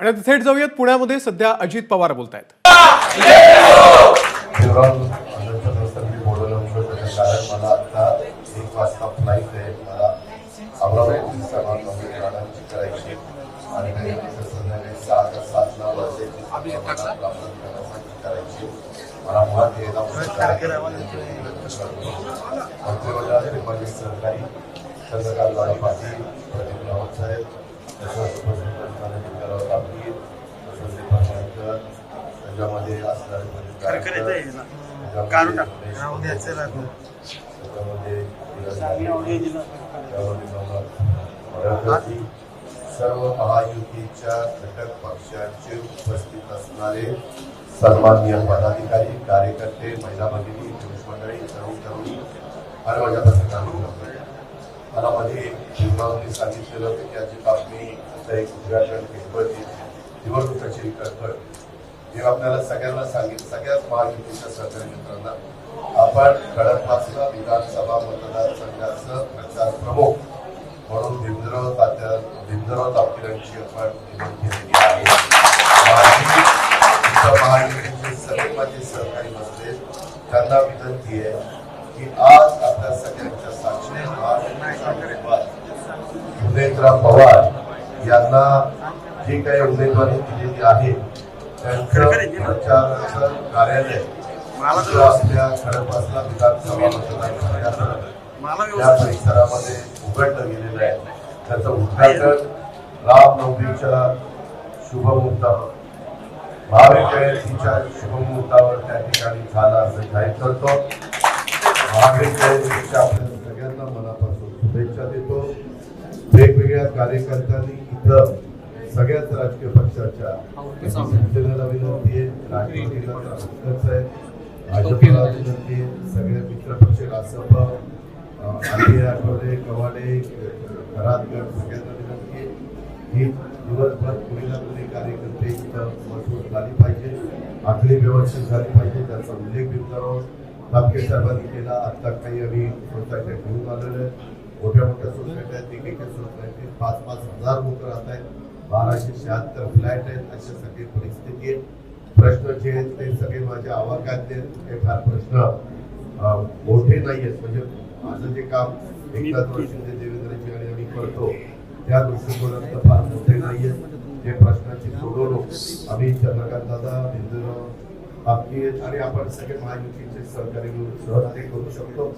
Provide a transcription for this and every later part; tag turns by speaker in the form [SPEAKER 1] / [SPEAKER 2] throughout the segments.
[SPEAKER 1] आणि आता थेट जाऊयात पुण्यामध्ये सध्या अजित पवार बोलत आहेत
[SPEAKER 2] मंत्रिमंडळाचे सहकारी चंद्रकांत पाटील प्रदीप रावत साहेब तसंच उपस्थित पाटील तसंच दीपक त्याच्यामध्ये त्याच्यामध्ये त्यामध्ये सर्व महायुतीच्या घटक पक्षांचे उपस्थित असणारे सन्माननीय पदाधिकारी कार्यकर्ते महिला भगिनी पुरुष मंडळी तरुण तरुणी आणि माझ्या पत्रकार मला मध्ये शिवरावांनी सांगितलेलं होतं की आजी बातमी एक उद्घाटन केली निवडणुकाची कळकळ हे आपल्याला सगळ्यांना सांगितलं सगळ्याच महायुतीच्या सहकारी मित्रांना. आपण खडकवासला विधानसभा मतदारसंघाचं प्रचार प्रमुख म्हणून भीमराव तात्या भीमराव तापकिरांची आपण निवड केलेली आहे. महायुतीचे सर्व माझे सहकारी बसले. त्यांना विनंती आहे की आज आपल्या सगळ्यांच्या उदयनराव पवार यांना जी काही उमेदवारी दिलेली आहे त्यांचं प्रचाराचं कार्यालय आपल्या खडकवासला विधानसभा मतदारसंघाचं या परिसरामध्ये उघडलं गेलेलं आहे. त्याचं उद्घाटन रामनवमीच्या शुभमुहूर्तावर महावीर जयंतीच्या शुभमुहूर्तावर त्या ठिकाणी झाला असं जाहीर करतो. महावीर जयंतीच्या आपल्या सगळ्यांना मनापासून शुभेच्छा देतो सगळ्या कार्यकर्त्यांनी इथं सगळ्याच राजकीय पक्षाच्या शिवसेनेला विनंती आहे. राष्ट्रवादीला आहे. भाजपला विनंती आहे. सगळे मित्रपक्ष रासप आधी आठवडे कवाडे घरातगड सगळ्यांना विनंती आहे. ही दिवसभर कुणी ना कुणी कार्यकर्ते इथं मजबूत झाली पाहिजे. आखली व्यवस्थित झाली पाहिजे त्याचा उल्लेख भीमराव बापके साहेबांनी केला. आत्ता काही आम्ही स्वतःच्या घेऊन आलेलो आहे. मोठ्या मोठ्या सोसायट्या आहेत एकेका पाच पाच हजार लोक राहत आहेत. बाराशे शहात्तर फ्लॅट आहेत अशा सगळी परिस्थिती आहे प्रश्न जे आहेत ते सगळे माझ्या आवाकातले आहेत. ते फार प्रश्न मोठे नाही आहेत. म्हणजे माझं जे काम एकनाथ शिंदे देवेंद्रजी आणि आम्ही करतो त्या दृष्टिकोनात फार मोठे नाही आहेत. ते प्रश्नाची सोडवणूक आम्ही चंद्रकांत दादा बिंदुराव आपली आणि आपण सगळे महायुतीचे सहकारी म्हणून सहकार्य करू शकतो.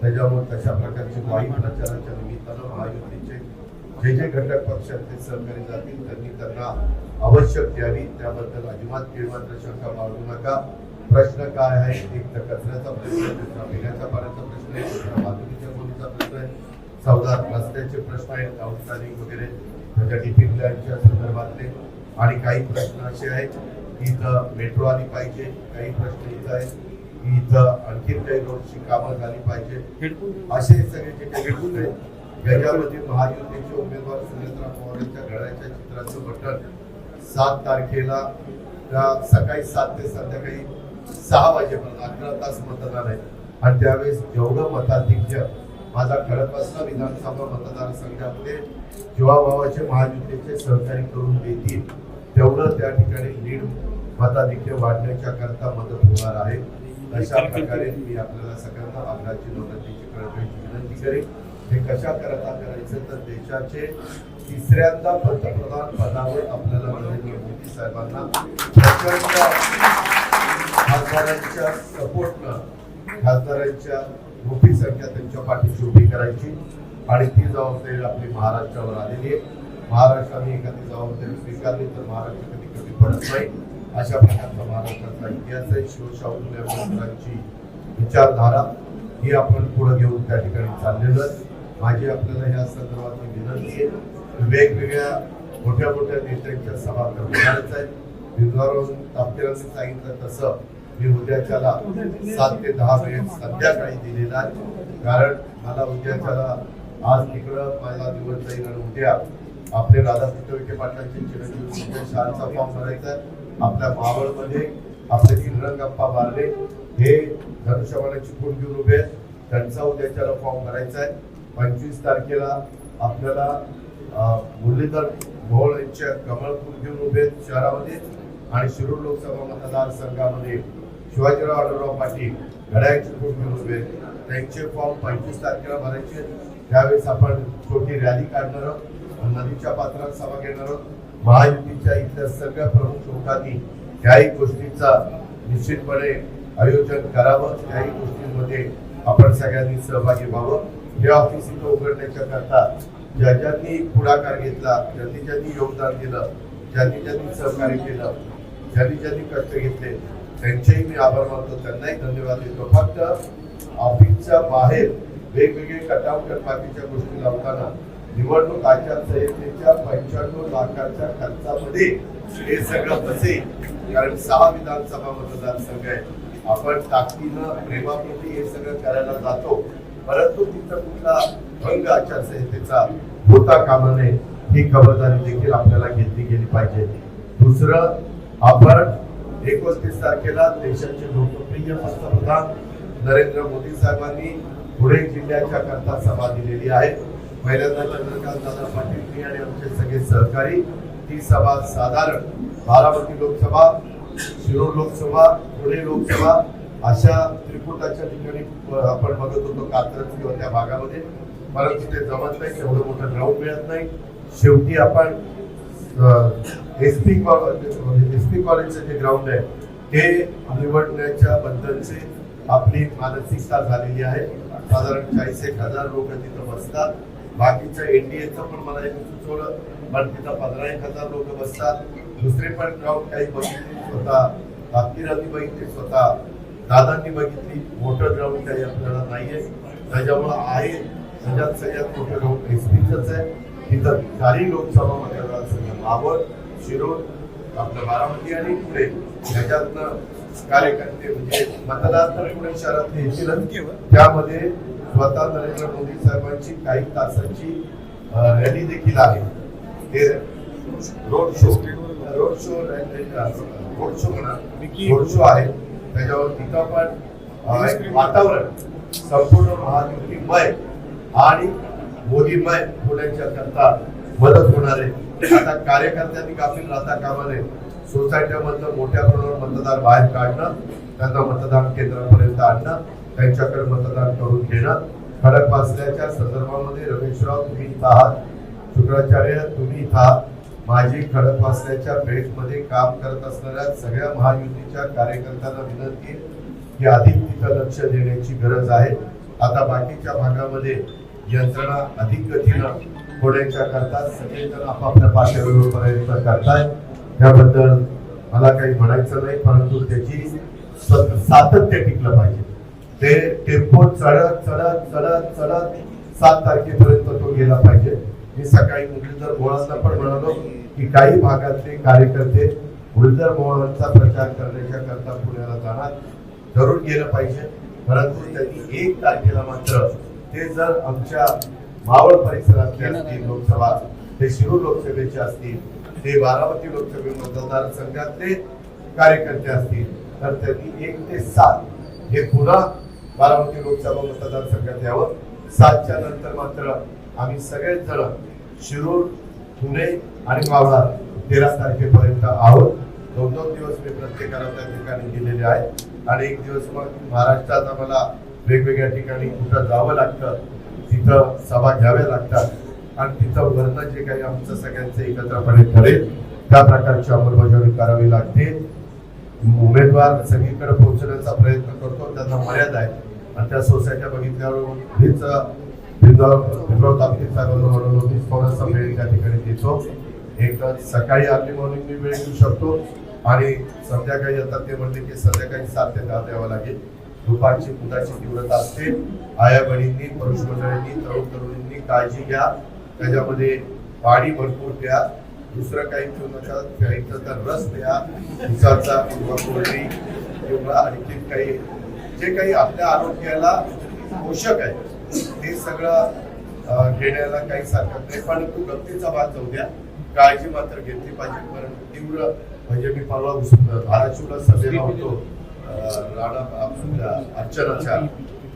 [SPEAKER 2] त्याच्यामुळे तशा प्रकारचे वाई प्रचाराच्या निमित्तानं महायुतीचे जे जे घटक पक्षाचे सहकारी जातील. त्यांनी त्यांना आवश्यक द्यावी. त्याबद्दल अजिबात किळमात्र शंका बाळगू नका. प्रश्न काय आहे? एक तर कचऱ्याचा प्रश्न दुसरा पिण्याच्या पाण्याचा प्रश्न आहे दुसरा वाहतुकीच्या खोलीचा प्रश्न आहे चौदा रस्त्याचे प्रश्न आहेत आउटस्टँडिंग वगैरे. त्याच्या डीपी प्लॅनच्या संदर्भातले आणि काही प्रश्न असे आहेत. इथं मेट्रो आली पाहिजे काही प्रश्न इथं आहेत. की इथं आणखी काही रोडची कामं झाली पाहिजे. असे सगळे जे काही आहेत याच्यामध्ये महायुतीचे उमेदवार सुनेत्रा पवार यांच्या घड्याच्या चित्राचं बटन सात तारखेला सकाळी सात ते संध्याकाळी सहा वाजेपर्यंत अकरा तास मतदान आहे. आणि त्यावेळेस जेवढं मताधिक्य माझा खडकवासला विधानसभा मतदारसंघामध्ये जीवाभावाचे महायुतीचे सहकारी करून देतील तेवढं त्या ठिकाणी लीड मताधिक्य वाढण्याच्या करता मदत होणार आहे. अशा प्रकारे मी आपल्याला सगळ्यांना आग्रहाची नोंदणीची कळकळीची विनंती करेन. हे कशा करता करायचं तर देशाचे तिसऱ्यांदा पंतप्रधान पदावर आपल्याला नरेंद्र मोदी साहेबांना प्रचंड खासदारांच्या सपोर्टनं खासदारांच्या मोठी संख्या त्यांच्या पाठीशी उभी करायची. आणि ती जबाबदारी आपली महाराष्ट्रावर आलेली आहे. महाराष्ट्राने एखादी जबाबदारी स्वीकारली तर महाराष्ट्र कधी कधी पडत नाही. अशा प्रकारचा महाराष्ट्राचा इतिहास आहे. शिवशाहू फुले विचारधारा ही आपण पुढे घेऊन त्या ठिकाणी चाललेलो आहे. माझी आपल्याला या संदर्भात विनंती आहे. वेगवेगळ्या मोठ्या मोठ्या नेत्यांच्या सभा करणारच आहेत. विद्वाराव तापकेरांनी सांगितलं तसं मी उद्याच्याला सात ते दहा मिनिट संध्याकाळी दिलेला आहे. कारण मला उद्याच्याला आज तिकडं माझा दिवस जाईल आणि उद्या आपले राधाकृष्ण विखे पाटलांचे चिरंजीव संजय शहाचा फॉर्म भरायचा आहे. आपल्या मावळमध्ये आपले किरणगप्पा बारले हे धनुष्यबाणाची खूण घेऊन उभे आहेत. त्यांचा उद्याच्याला फॉर्म भरायचा आहे. पंचवीस तारखेला आपल्याला मुरलीधर भोळ यांच्या कमळपूर घेऊन उभे आहेत शहरामध्ये आणि शिरूर लोकसभा मतदारसंघामध्ये शिवाजीराव आढळराव पाटील घड्याळची फूट घेऊन उभे आहेत. त्यांचे फॉर्म पंचवीस तारखेला भरायचे आहेत. त्यावेळेस आपण छोटी रॅली काढणार आहोत. नदीच्या पात्रात सभा घेणार आहोत. महायुतीच्या इथल्या सगळ्या प्रमुख लोकांनी त्याही गोष्टीचा निश्चितपणे आयोजन करावं. त्याही गोष्टींमध्ये आपण सगळ्यांनी सहभागी व्हावं. हे ऑफिस इथं उघडण्याच्या करता ज्या ज्यांनी पुढाकार घेतला ज्यांनी ज्यांनी योगदान दिलं ज्यांनी ज्यांनी सहकार्य केलं ज्यांनी ज्यांनी कष्ट घेतले त्यांचेही मी आभार मानतो. त्यांनाही धन्यवाद देतो. फक्त ऑफिसच्या बाहेर वेगवेगळे कटाव बाकीच्या गोष्टी लावताना निवडणूक आचारसंहितेच्या पंच्याण्णव लाखाच्या खर्चामध्ये हे सगळं बसेल. कारण सहा विधानसभा मतदारसंघ आहे. आपण ताकदीनं प्रेमापोटी हे सगळं करायला जातो. परंतु तिथं कुठला भंग आचारसंहितेचा होता कामा नये ही खबरदारी देखील आपल्याला घेतली गेली पाहिजे. दुसरं आपण एकोणतीस तारखेला देशाचे लोकप्रिय पंतप्रधान नरेंद्र मोदी साहेबांनी पुणे जिल्ह्याच्या करता सभा दिलेली आहे. पहिल्यांदा चंद्रकांत दादा पाटील आणि आमचे सगळे सहकारी ही सभा साधारण बारामती लोकसभा शिरूर लोकसभा पुणे लोकसभा अशा त्रिकुटाच्या ठिकाणी आपण बघत होतो कात्रज किंवा त्या भागामध्ये. परंतु ते जमत नाही एवढं मोठं ग्राउंड मिळत नाही. शेवटी आपण S P college S P कॉलेजचं जे ग्राउंड आहे ते निवडण्याच्या बद्दलचे आपली मानसिकता झालेली आहे. साधारण चाळीस एक हजार लोक तिथं बसतात. बाकीचं एनडीएचं पण मला एक सुचवलं पण तिथं पंधरा एक हजार लोक बसतात. दुसरे पण ग्राउंड काही बघितली स्वतः. तापतीरांनी बघितली स्वतः. दादांनी बघितली मोठं ग्राउंड काही आपल्याला नाहीये. त्याच्यामुळं आहे. त्याच्यात सगळ्यात मोठं ग्राउंड एस आहे. तिथं चारही लोकसभा मतदारसंघ मावळ शिरोड आपलं बारामती आणि पुढे ह्याच्यातनं कार्यकर्ते म्हणजे मतदार तर पुणे शहरातले येतीलच. त्यामध्ये स्वतः नरेंद्र मोदी साहेबांची काही तासाची रॅली देखील आहे. ते road show road show road show म्हणा. रोड शो आहे. त्याच्यावर तिथं पण वातावरण संपूर्ण महायुतीमय आणि मोदीमय होण्याच्या करता मदत होणार आहे. आता कार्यकर्त्यांनी गाफील राहता कामा नये. सोसायट्यामधलं मोठ्या प्रमाणावर मतदार बाहेर काढणं त्यांना मतदान केंद्रापर्यंत आणणं त्यांच्याकडे मतदान करून घेणं खडक वाचल्याच्या संदर्भामध्ये रमेशराव तुम्ही इथं आहात. शुक्राचार्य तुम्ही इथं आहात. माझी खडक वाचल्याच्या भेटमध्ये काम करत असणाऱ्या सगळ्या महायुतीच्या कार्यकर्त्यांना विनंती आहे की अधिक तिथं लक्ष देण्याची गरज आहे. आता बाकीच्या भागामध्ये यंत्रणा अधिक गतीनं होण्याच्या करता सगळेजण आपापल्या पातळीवर प्रयत्न करतायत त्याबद्दल मला काही म्हणायचं नाही परंतु त्याची सातत्य टिकलं पाहिजे. ते टेम्पो चढत चढत चढत चढत सात तारखेपर्यंत तो गेला पाहिजे. मी सकाळी मुरलीधर मोहळांना पण म्हणालो की काही भागातले कार्यकर्ते मुरलीधर मोहळांचा प्रचार करण्याच्या करता पुण्याला जाणार. जरूर गेलं पाहिजे. परंतु त्यांनी एक तारखेला मात्र ते जर आमच्या मावळ परिसरातले असतील लोकसभा ते शिरूर लोकसभेचे असतील ते बारामती लोकसभे मतदारसंघातले कार्यकर्ते असतील तर त्यांनी एक ते सात हे पुन्हा बारामती लोकसभा मतदारसंघात यावं. सातच्या नंतर मात्र आम्ही सगळेच जण शिरूर पुणे आणि मावळा तेरा तारखेपर्यंत आहोत. दोन दोन दिवस मी प्रत्येकाला त्या ठिकाणी गेलेले आहेत. आणि एक दिवस मग महाराष्ट्रात आम्हाला वेगवेगळ्या ठिकाणी कुठं जावं लागतं तिथं सभा घ्याव्या लागतात. आणि तिथं वरनं जे काही आमचं सगळ्यांचं एकत्रपणे ठरेल त्या प्रकारची अंमलबजावणी करावी लागते. उमेदवार सगळीकडे पोहोचण्याचा प्रयत्न करतो त्यांना मर्यादा आहे आणि त्या सोसायट्या बघितल्यावर हीच भीमराव भीमराव तापकीर साहेबांना म्हणून मीच थोडासा वेळ त्या ठिकाणी देतो एक सकाळी अर्ली मॉर्निंग मी वेळ देऊ शकतो आणि संध्याकाळी आता ते म्हणले की संध्याकाळी सात ते दहा द्यावं लागेल. दुपारची पुटाची तीव्रता असते. आया बहिणींनी पुरुष मंडळींनी तरुण तरुणींनी काळजी घ्या. त्याच्यामध्ये पाणी भरपूर द्या दुसरं काही ठेवू नका. प्यायचं तर रस द्या उसाचा किंवा कोरडी किंवा आणखी काही जे काही आपल्या आरोग्याला पोषक आहे ते सगळं घेण्याला काही सारखं नाही पण तू गमतीचा भाग जाऊ द्या. काळजी मात्र घेतली पाहिजे परंतु तीव्र म्हणजे मी परवा धाराशिवला सभेला होतो. राणा अर्चनाच्या.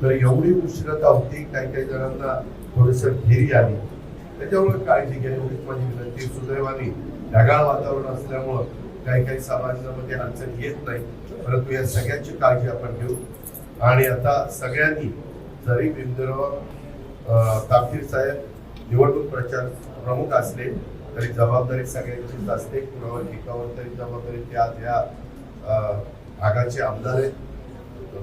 [SPEAKER 2] तर एवढी उष्णता होती काही काही जणांना थोडस घेरी आली. त्याच्यामुळे काळजी घ्या एवढीच माझी विनंती. सुदैवाने ढगाळ वातावरण असल्यामुळं काही काही समाजामध्ये अडचण येत नाही. परंतु या सगळ्यांची काळजी आपण घेऊ. आणि आता सगळ्यांनी जरी बिंदुराव तापकीर साहेब निवडणूक प्रचार प्रमुख असले तरी जबाबदारी सगळ्यांचीच असते. कुणावर एकावर तरी जबाबदारी त्या त्या भागाचे आमदार आहेत.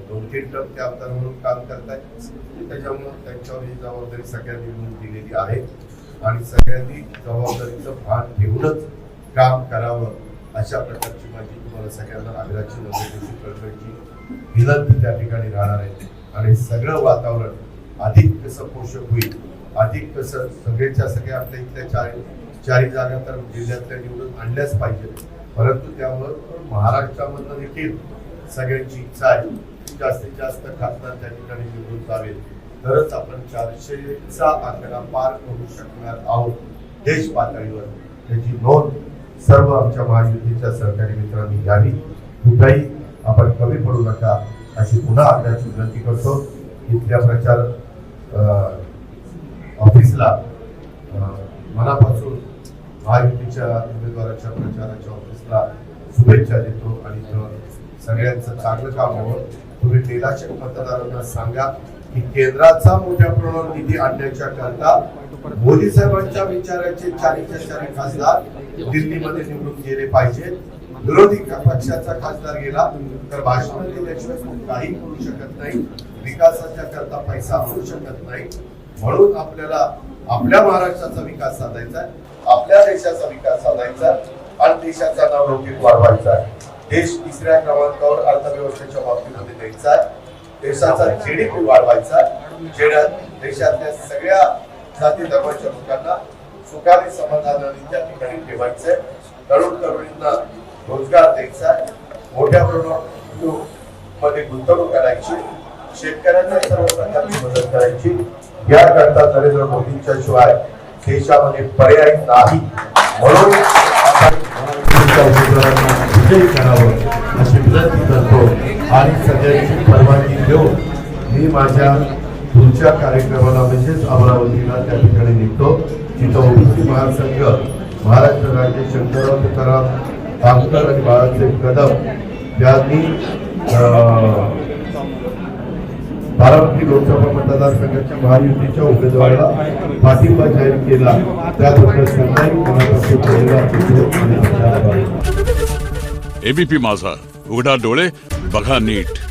[SPEAKER 2] दोन तीन टर्म ते आमदार म्हणून काम करतायत. त्याच्यामुळं त्यांच्यावर ही जबाबदारी सगळ्यांनी मिळून दिलेली आहे. आणि सगळ्यांनी जबाबदारीचं भान घेऊनच काम करावं. अशा प्रकारची माझी तुम्हाला सगळ्यांना आग्रहाची नजरेची कळकळीची विनंती त्या ठिकाणी राहणार आहे. आणि सगळं वातावरण अधिक कसं पोषक होईल अधिक कसं सगळेच्या सगळ्या आपल्या इथल्या चारी चारी जागा तर जिल्ह्यातल्या निवडून आणल्याच पाहिजेत. परंतु त्यामुळं महाराष्ट्रामधनं देखील सगळ्यांची इच्छा आहे जास्तीत जास्त खासदार त्या ठिकाणी निवडून जावे. तरच आपण चारशेचा आकडा पार करू शकणार आहोत. देश पातळीवर त्याची नोंद सर्व आमच्या महायुतीच्या सहकारी मित्रांनी घ्यावी कुठेही आपण कमी पडू नका अशी पुन्हा आपल्याची विनंती करतो. इथल्या प्रचार ऑफिसला मनापासून महायुतीच्या उमेदवाराच्या प्रचाराच्या ऑफिसला शुभेच्छा देतो आणि सगळ्यांचं चांगलं काम होवं. तुम्ही निराशक मतदारांना सांगा की केंद्राचा मोठ्या प्रमाणावर निधी आणण्याच्या करता मोदी साहेबांच्या विचाराचे चारीच्या चारी खासदार दिल्लीमध्ये निवडून गेले पाहिजे विरोधी पक्षाचा खासदार गेला तर भाषण दिल्याशिवाय काही करू शकत नाही. विकासाच्या करता पैसा आणू शकत नाही. म्हणून आपल्याला आपल्या महाराष्ट्राचा विकास साधायचा आपल्या देशाचा विकास साधायचा आणि देशाचा नावलौकिक वाढवायचा आहे. देश तिसऱ्या क्रमांकावर अर्थव्यवस्थेच्या बाबतीमध्ये द्यायचा आहे. देशाचा जीडीपी वाढवायचा देशातल्या सगळ्या जाती धर्माच्या लोकांना सुखाने समाधानाने त्या ठिकाणी ठेवायचंय तरुण तरुणींना रोजगार द्यायचा मोठ्या प्रमाणात मध्ये गुंतवणूक करायची शेतकऱ्यांना सर्व प्रकारची मदत करायची. याकरता नरेंद्र मोदींच्या शिवाय देशामध्ये पर्याय नाही. म्हणून विजयी करावं अशी विनंती करतो आणि सगळ्यांची परवानगी घेऊन मी माझ्या पुढच्या कार्यक्रमाला म्हणजेच अमरावतीला त्या ठिकाणी निघतो. तिथं ओबीसी महासंघ महाराष्ट्र राज्य शंकरराव तुकाराम आमदार आणि बाळासाहेब कदम यांनी बारामती लोकसभा मतदारसंघाच्या महायुतीच्या उमेदवाराला पाठिंबा जाहीर केला. त्याबद्दल त्यांनाही
[SPEAKER 3] एबीपी माझा. उघडा डोळे बघा नीट.